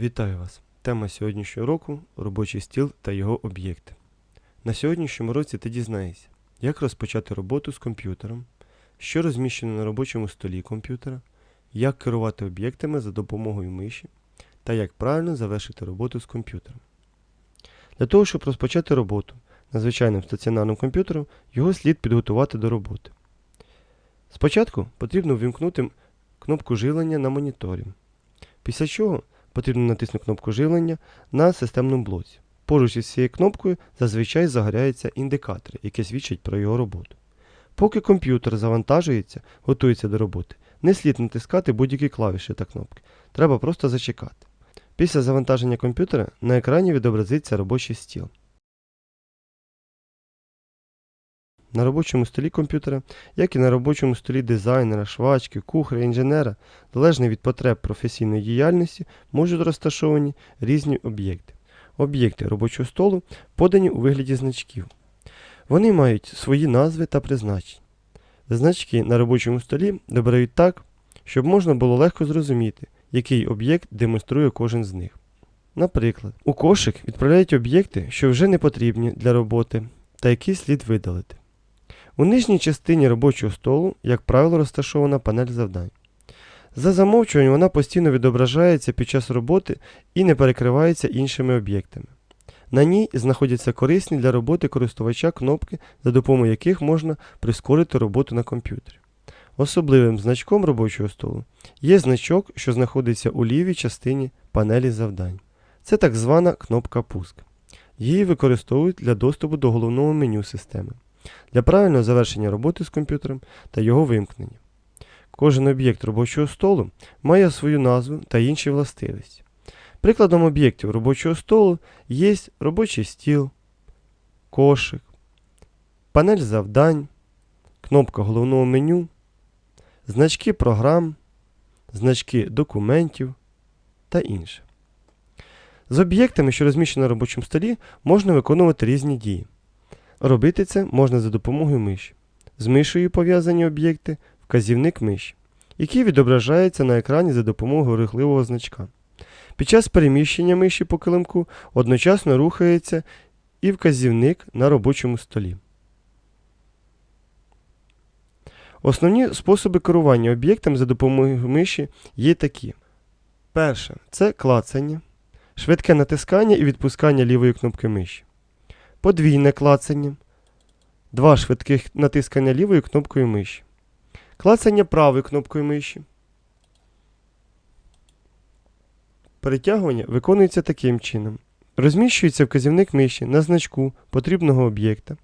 Вітаю вас! Тема сьогоднішнього року робочий стіл та його об'єкти. На сьогоднішньому році ти дізнаєшся, як розпочати роботу з комп'ютером, що розміщено на робочому столі комп'ютера, як керувати об'єктами за допомогою миші та як правильно завершити роботу з комп'ютером. Для того, щоб розпочати роботу на звичайним стаціонарним комп'ютером, його слід підготувати до роботи. Спочатку потрібно ввімкнути кнопку живлення на моніторі, після чого потрібно натиснути кнопку живлення на системному блоці. Поруч із цією кнопкою зазвичай загоряються індикатори, які свідчать про його роботу. Поки комп'ютер завантажується, готується до роботи, не слід натискати будь-які клавіші та кнопки. Треба просто зачекати. Після завантаження комп'ютера на екрані відобразиться робочий стіл. На робочому столі комп'ютера, як і на робочому столі дизайнера, швачки, кухаря, інженера, залежно від потреб професійної діяльності, можуть розташовані різні об'єкти. Об'єкти робочого столу подані у вигляді значків. Вони мають свої назви та призначення. Значки на робочому столі добирають так, щоб можна було легко зрозуміти, який об'єкт демонструє кожен з них. Наприклад, у кошик відправляють об'єкти, що вже не потрібні для роботи, та які слід видалити. У нижній частині робочого столу, як правило, розташована панель завдань. За замовчуванням вона постійно відображається під час роботи і не перекривається іншими об'єктами. На ній знаходяться корисні для роботи користувача кнопки, за допомогою яких можна прискорити роботу на комп'ютері. Особливим значком робочого столу є значок, що знаходиться у лівій частині панелі завдань. Це так звана кнопка Пуск. Її використовують для доступу до головного меню системи, для правильного завершення роботи з комп'ютером та його вимкнення. Кожен об'єкт робочого столу має свою назву та інші властивості. Прикладом об'єктів робочого столу є робочий стіл, кошик, панель завдань, кнопка головного меню, значки програм, значки документів та інше. З об'єктами, що розміщені на робочому столі, можна виконувати різні дії. Робити це можна за допомогою миші. З мишею пов'язані об'єкти вказівник миші, який відображається на екрані за допомогою рухливого значка. Під час переміщення миші по килимку одночасно рухається і вказівник на робочому столі. Основні способи керування об'єктом за допомогою миші є такі. Перше це клацання, швидке натискання і відпускання лівої кнопки миші. Подвійне клацання. Два швидких натискання лівою кнопкою миші. Клацання правою кнопкою миші. Перетягування виконується таким чином. Розміщується вказівник миші на значку потрібного об'єкта.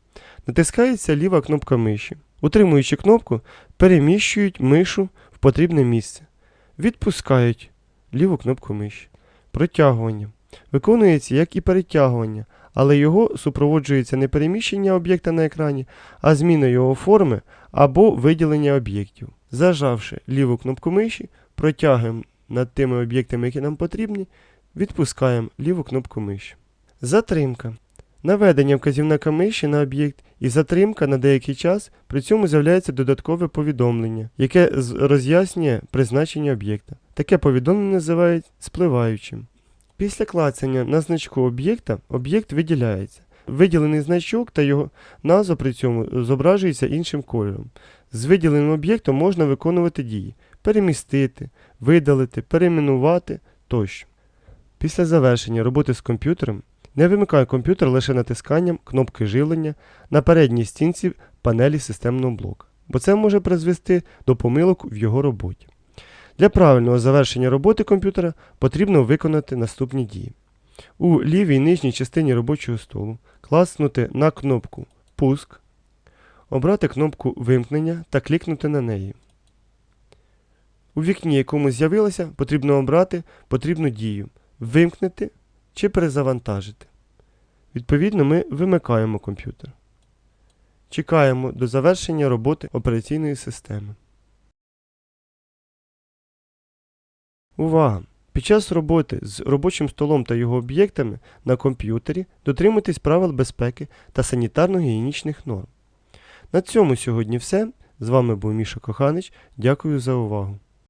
Натискається ліва кнопка миші. Утримуючи кнопку, переміщують мишу в потрібне місце. Відпускають ліву кнопку миші. Протягування. Виконується як і перетягування, але його супроводжується не переміщення об'єкта на екрані, а зміна його форми або виділення об'єктів. Зажавши ліву кнопку миші, протягуємо над тими об'єктами, які нам потрібні, відпускаємо ліву кнопку миші. Затримка. Наведення вказівника миші на об'єкт і затримка на деякий час, при цьому з'являється додаткове повідомлення, яке роз'яснює призначення об'єкта. Таке повідомлення називають спливаючим. Після клацання на значку об'єкта об'єкт виділяється. Виділений значок та його назва при цьому зображується іншим кольором. З виділеним об'єктом можна виконувати дії: перемістити, видалити, перейменувати тощо. Після завершення роботи з комп'ютером не вимикай комп'ютер лише натисканням кнопки живлення на передній стінці панелі системного блоку, бо це може призвести до помилок в його роботі. Для правильного завершення роботи комп'ютера потрібно виконати наступні дії. У лівій нижній частині робочого столу класнути на кнопку Пуск, обрати кнопку Вимкнення та клікнути на неї. У вікні, якому з'явилося, потрібно обрати потрібну дію вимкнути чи перезавантажити. Відповідно, ми вимикаємо комп'ютер. Чекаємо до завершення роботи операційної системи. Увага! Під час роботи з робочим столом та його об'єктами на комп'ютері дотримуйтесь правил безпеки та санітарно-гігієнічних норм. На цьому сьогодні все. З вами був Міша Коханич. Дякую за увагу.